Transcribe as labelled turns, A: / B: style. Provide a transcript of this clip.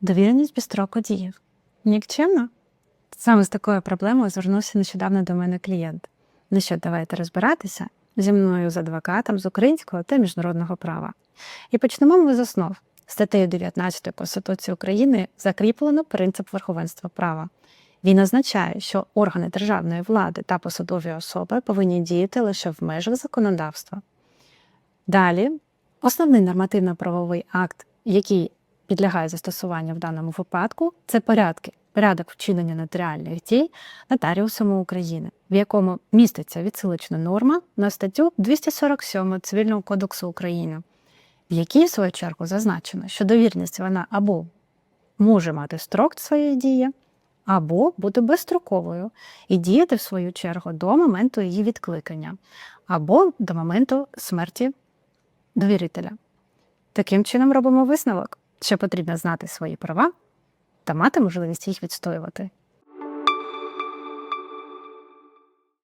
A: Довіреність без строку дії. Нікчемно? Саме з такою проблемою звернувся нещодавно до мене клієнт. Ну що, давайте розбиратися зі мною з адвокатом з українського та міжнародного права. І почнемо ми з основ. Статтею 19 Конституції України закріплено принцип верховенства права. Він означає, що органи державної влади та посадові особи повинні діяти лише в межах законодавства. Далі, основний нормативно-правовий акт, який підлягає застосуванню в даному випадку, це порядки, порядок вчинення нотаріальних дій нотаріусами України, в якому міститься відсилочна норма на статтю 247 Цивільного кодексу України, в якій, в свою чергу, зазначено, що довірність вона або може мати строк своєї дії, або бути безстроковою і діяти, в свою чергу, до моменту її відкликання, або до моменту смерті довірителя. Таким чином робимо висновок, що потрібно знати свої права та мати можливість їх відстоювати